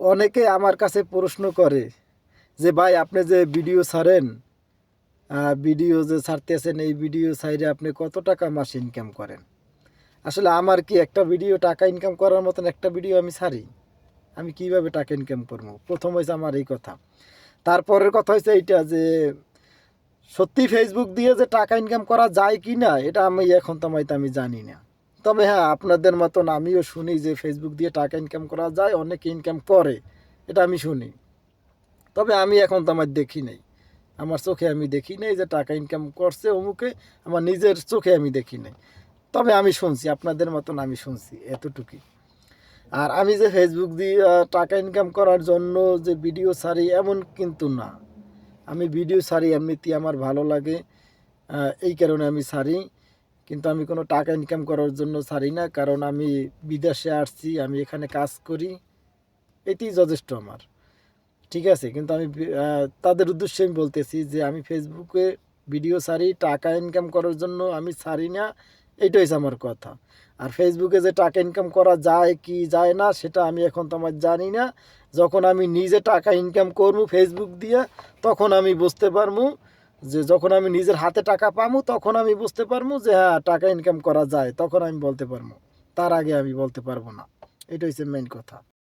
অনেকে আমার কাছে প্রশ্ন করে যে, ভাই, আপনি যে ভিডিও ছাড়েন ভিডিও যে ছাড়তেছেন, এই ভিডিও সাইডে আপনি কত টাকা মাস ইনকাম করেন? আসলে আমার কি একটা ভিডিও টাকা ইনকাম করার মতন একটা ভিডিও আমি ছাড়ি? আমি কীভাবে টাকা ইনকাম করব? প্রথম হয়েছে আমার এই কথা। তারপরের কথা হয়েছে এইটা যে, সত্যি ফেসবুক দিয়ে যে টাকা ইনকাম করা যায় কি না এটা আমি এখন তোমায় আমি জানি না। তবে হ্যাঁ আপনাদের মতন আমিও শুনি যে ফেসবুক দিয়ে টাকা ইনকাম করা যায়, অনেকে ইনকাম করে। এটা আমি শুনি। তবে আমি এখন তো আমার দেখি নাই। আমার চোখে আমি দেখি নাই যে টাকা ইনকাম করছে অমুকে, আমার নিজের চোখে আমি দেখি নাই। তবে আমি শুনছি, আপনাদের মতন আমি শুনছি, এতটুকুই। আর আমি যে ফেসবুক দিয়ে টাকা ইনকাম করার জন্য যে ভিডিও ছাড়ি, এমন কিন্তু না। আমি ভিডিও ছাড়ি, এমনিতেই আমার ভালো লাগে। এই কারণে আমি ছাড়ি। কিন্তু আমি কোনো টাকা ইনকাম করার জন্য ছাড়ি না, কারণ আমি বিদেশে আসছি, আমি এখানে কাজ করি। এটাই যথেষ্ট আমার। ঠিক আছে, কিন্তু আমি তাদের উদ্দেশ্যে আমি বলতেছি যে আমি ফেসবুকে ভিডিও ছাড়ি, টাকা ইনকাম করার জন্য আমি ছাড়ি না হচ্ছে আমার কথা। আর ফেসবুকে যে টাকা ইনকাম করা যায় কি যায় না, সেটা আমি এখন তো আমার জানি না। যখন আমি নিজে টাকা ইনকাম করব ফেসবুক দিয়ে, তখন আমি বুঝতে পারব যে যখন আমি নিজের হাতে টাকা পামু, তখন আমি বুঝতে পারব যে হ্যাঁ টাকা ইনকাম করা যায়, তখন আমি বলতে পারব তার আগে আমি বলতে পারব না। এটা হচ্ছে মেন কথা।